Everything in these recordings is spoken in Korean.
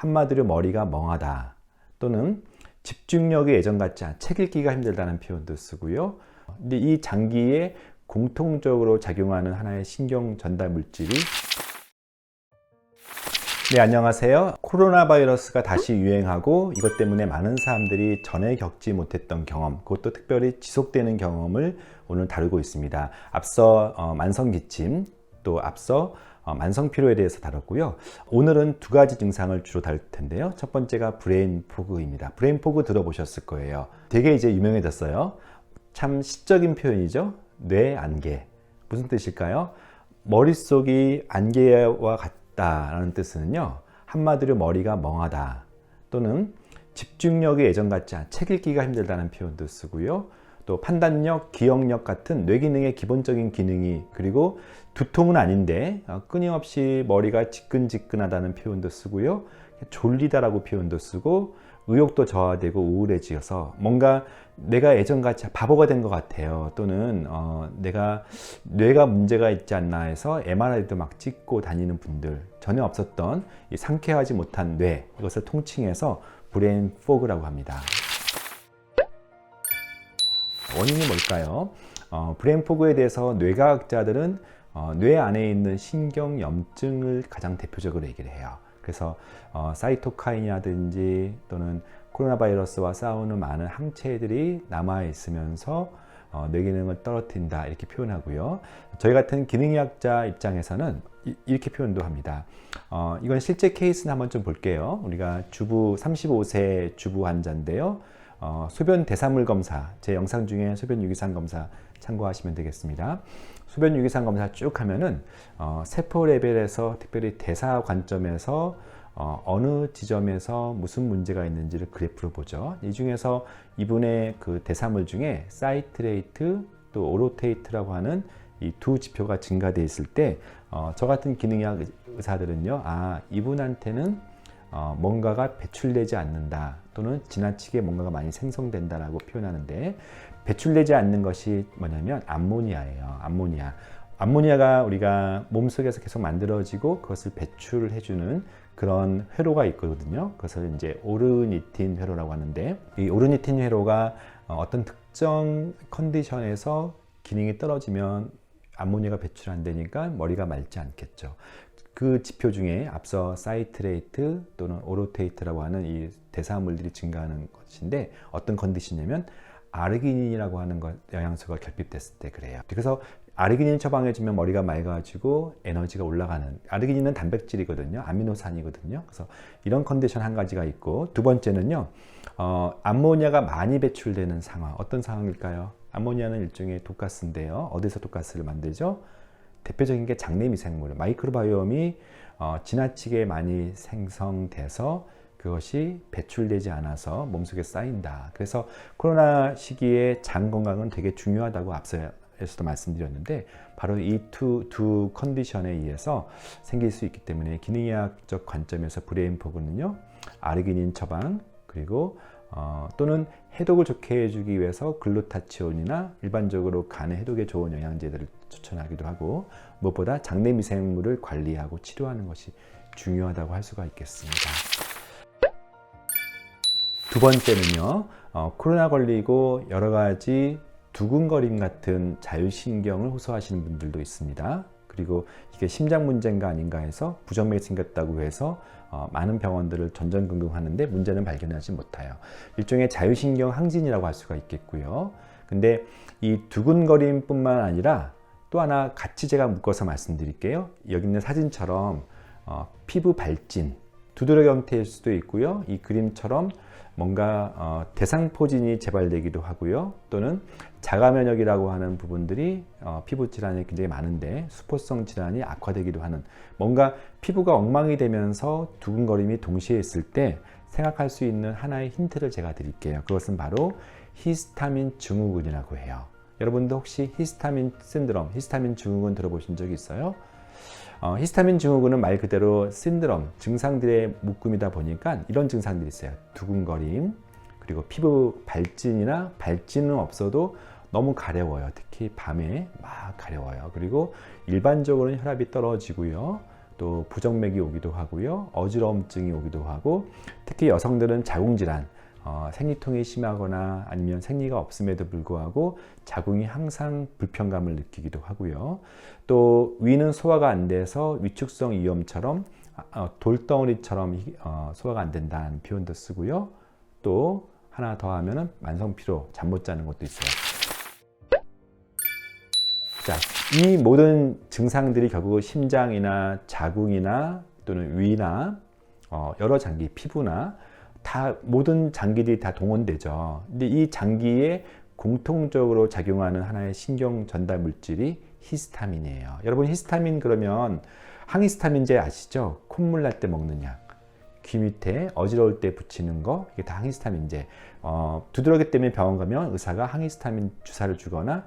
한마디로 머리가 멍하다 또는 집중력이 예전 같지 않, 책 읽기가 힘들다는 표현도 쓰고요. 근데 이 장기에 공통적으로 작용하는 하나의 신경 전달 물질이 네, 안녕하세요. 코로나 바이러스가 다시 유행하고 이것 때문에 많은 사람들이 전에 겪지 못했던 경험, 그것도 특별히 지속되는 경험을 오늘 다루고 있습니다. 앞서 어, 만성 기침, 또 앞서 어, 만성 피로에 대해서 다뤘고요. 오늘은 두 가지 증상을 주로 다룰 텐데요. 첫 번째가 브레인 포그입니다. 브레인 포그 들어보셨을 거예요. 되게 이제 유명해졌어요. 참 시적인 표현이죠. 뇌 안개. 무슨 뜻일까요? 머릿속이 안개와 같다라는 뜻은요. 한마디로 머리가 멍하다 또는 집중력이 예전 같지 않, 책 읽기가 힘들다는 표현도 쓰고요. 또 판단력, 기억력 같은 뇌 기능의 기본적인 기능이 그리고 두통은 아닌데 어, 끊임없이 머리가 지끈지끈하다는 표현도 쓰고요. 졸리다라고 표현도 쓰고 의욕도 저하되고 우울해지어서 뭔가 내가 예전같이 바보가 된 것 같아요. 또는 어, 내가 뇌가 문제가 있지 않나 해서 MRI도 막 찍고 다니는 분들 전혀 없었던 이 상쾌하지 못한 뇌 이것을 통칭해서 브레인 포그라고 합니다. 원인이 뭘까요? 어, 브레인 포그에 대해서 뇌과학자들은 어, 뇌 안에 있는 신경염증을 가장 대표적으로 얘기를 해요. 그래서 어, 사이토카인이라든지 또는 코로나 바이러스와 싸우는 많은 항체들이 남아 있으면서 어, 뇌 기능을 떨어뜨린다 이렇게 표현하고요. 저희 같은 기능의학자 입장에서는 이, 렇게 표현도 합니다. 어, 이건 실제 케이스는 한번 좀 볼게요. 우리가 주부 35세 주부 환자인데요. 어, 소변 대사물 검사 제 영상 중에 소변 유기산 검사 참고하시면 되겠습니다. 소변 유기산 검사 쭉 하면은 어, 세포 레벨에서 특별히 대사 관점에서 어, 어느 지점에서 무슨 문제가 있는지를 그래프로 보죠. 이 중에서 이분의 그 대사물 중에 사이트레이트 또 오로테이트라고 하는 이 두 지표가 증가돼 있을 때, 어, 저 같은 기능의학 의사들은요, 아, 이분한테는 어, 뭔가가 배출되지 않는다 또는 지나치게 뭔가가 많이 생성된다라고 표현하는데 배출되지 않는 것이 뭐냐면 암모니아예요. 암모니아. 암모니아가 우리가 몸속에서 계속 만들어지고 그것을 배출해주는 그런 회로가 있거든요. 그것을 이제 오르니틴 회로라고 하는데 이 오르니틴 회로가 어떤 특정 컨디션에서 기능이 떨어지면 암모니아가 배출 안 되니까 머리가 맑지 않겠죠. 그 지표 중에 앞서 사이트레이트 또는 오로테이트라고 하는 이 대사물들이 증가하는 것인데 어떤 컨디션이냐면 아르기닌이라고 하는 것, 영양소가 결핍됐을 때 그래요. 그래서 아르기닌 처방해주면 머리가 맑아지고 에너지가 올라가는 아르기닌은 단백질이거든요. 아미노산이거든요. 그래서 이런 컨디션 한 가지가 있고 두 번째는요. 어, 암모니아가 많이 배출되는 상황 어떤 상황일까요? 암모니아는 일종의 독가스인데요. 어디서 독가스를 만들죠? 대표적인 게 장내 미생물, 마이크로바이옴이 어, 지나치게 많이 생성돼서 그것이 배출되지 않아서 몸속에 쌓인다. 그래서 코로나 시기에 장 건강은 되게 중요하다고 앞서에서도 말씀드렸는데 바로 이두 두 컨디션에 의해서 생길 수 있기 때문에 기능의학적 관점에서 브레인 포그는요 아르기닌 처방 그리고 어, 또는 해독을 좋게 해주기 위해서 글루타치온이나 일반적으로 간의 해독에 좋은 영양제들을 추천하기도 하고 무엇보다 장내 미생물을 관리하고 치료하는 것이 중요하다고 할 수가 있겠습니다. 두 번째는요, 어, 코로나 걸리고 여러 가지 두근거림 같은 자율신경을 호소하시는 분들도 있습니다. 그리고 이게 심장 문제인가 아닌가 해서 부정맥이 생겼다고 해서 어, 많은 병원들을 전전긍긍하는데 문제는 발견하지 못해요. 일종의 자율신경 항진이라고 할 수가 있겠고요. 근데 이 두근거림 뿐만 아니라 또 하나 같이 제가 묶어서 말씀드릴게요. 여기 있는 사진처럼 어, 피부 발진, 두드러 형태일 수도 있고요. 이 그림처럼 뭔가 어, 대상 포진이 재발되기도 하고요. 또는 자가 면역이라고 하는 부분들이 어, 피부 질환이 굉장히 많은데 수포성 질환이 악화되기도 하는 뭔가 피부가 엉망이 되면서 두근거림이 동시에 있을 때 생각할 수 있는 하나의 힌트를 제가 드릴게요. 그것은 바로 히스타민 증후군이라고 해요. 여러분도 혹시 히스타민 신드롬, 히스타민 증후군 들어보신 적 있어요? 어, 히스타민 증후군은 말 그대로 신드롬, 증상들의 묶음이다 보니까 이런 증상들이 있어요. 두근거림, 그리고 피부 발진이나 발진은 없어도 너무 가려워요. 특히 밤에 막 가려워요. 그리고 일반적으로는 혈압이 떨어지고요. 또 부정맥이 오기도 하고요. 어지러움증이 오기도 하고 특히 여성들은 자궁질환 어, 생리통이 심하거나 아니면 생리가 없음에도 불구하고 자궁이 항상 불편감을 느끼기도 하고요. 또 위는 소화가 안 돼서 위축성 위염처럼 어, 돌덩어리처럼 어, 소화가 안 된다는 표현도 쓰고요. 또 하나 더 하면은 만성 피로, 잠 못 자는 것도 있어요. 자, 이 모든 증상들이 결국 심장이나 자궁이나 또는 위나 어, 여러 장기, 피부나 다 모든 장기들이 다 동원되죠. 근데 이 장기에 공통적으로 작용하는 하나의 신경 전달 물질이 히스타민이에요. 여러분 히스타민 그러면 항히스타민제 아시죠? 콧물 날 때 먹는 약. 귀 밑에 어지러울 때 붙이는 거 이게 다 항히스타민제. 어, 두드러기 때문에 병원 가면 의사가 항히스타민 주사를 주거나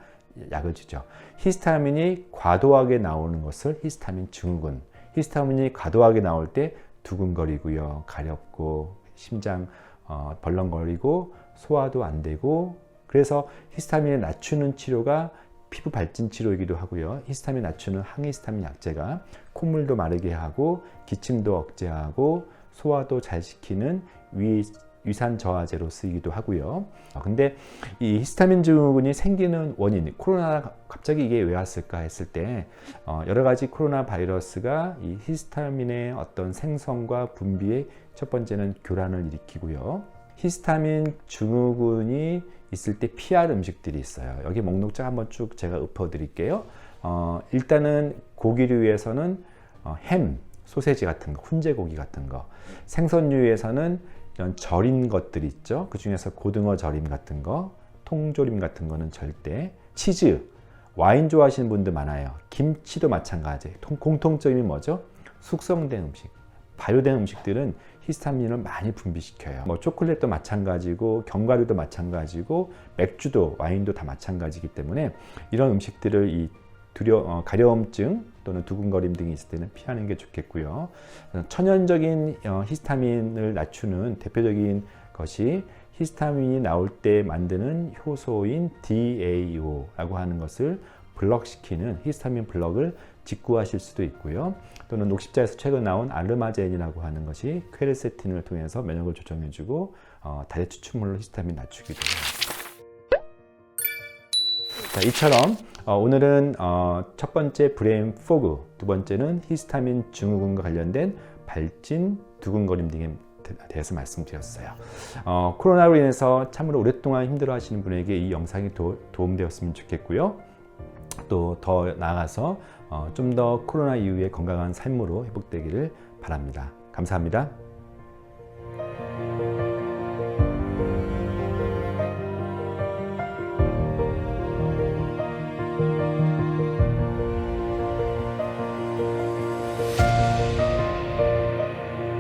약을 주죠. 히스타민이 과도하게 나오는 것을 히스타민 증후군. 히스타민이 과도하게 나올 때 두근거리고요, 가렵고 심장 어, 벌렁거리고 소화도 안 되고 그래서 히스타민을 낮추는 치료가 피부 발진 치료이기도 하고요. 히스타민 낮추는 항히스타민 약제가 콧물도 마르게 하고 기침도 억제하고 소화도 잘 시키는 위 위산 저하제로 쓰이기도 하고요. 어, 근데 이 히스타민 증후군이 생기는 원인, 코로나 갑자기 이게 왜 왔을까 했을 때 어, 여러 가지 코로나 바이러스가 이 히스타민의 어떤 생성과 분비의 첫 번째는 교란을 일으키고요. 히스타민 증후군이 있을 때 피할 음식들이 있어요. 여기 목록장 한번 쭉 제가 읊어드릴게요. 어, 일단은 고기류에서는 어, 햄, 소세지 같은 거, 훈제 고기 같은 거. 생선류에서는 이런 절인 것들 있죠. 그 중에서 고등어 절임 같은 거, 통조림 같은 거는 절대. 치즈, 와인 좋아하시는 분들 많아요. 김치도 마찬가지. 공통점이 뭐죠? 숙성된 음식. 발효된 음식들은 히스타민을 많이 분비시켜요. 뭐 초콜릿도 마찬가지고 견과류도 마찬가지고 맥주도 와인도 다 마찬가지기 때문에 이런 음식들을 이 두려 어, 가려움증 또는 두근거림 등이 있을 때는 피하는 게 좋겠고요. 천연적인 어, 히스타민을 낮추는 대표적인 것이 히스타민이 나올 때 만드는 효소인 DAO라고 하는 것을 블럭시키는 히스타민 블럭을 직구하실 수도 있고요. 또는 녹십자에서 최근 나온 아르마젠이라고 하는 것이 퀘르세틴을 통해서 면역을 조정해주고 어, 다리 추출물로 히스타민 낮추기도 해요. 자, 이처럼 어, 오늘은 어, 첫 번째 브레인 포그, 두 번째는 히스타민 증후군과 관련된 발진, 두근거림 등에 대해서 말씀드렸어요. 어, 코로나로 인해서 참으로 오랫동안 힘들어 하시는 분에게 이 영상이 도, 도움되었으면 좋겠고요. 또 더 나아가서 어, 좀더 코로나 이후에 건강한 삶으로 회복되기를 바랍니다. 감사합니다.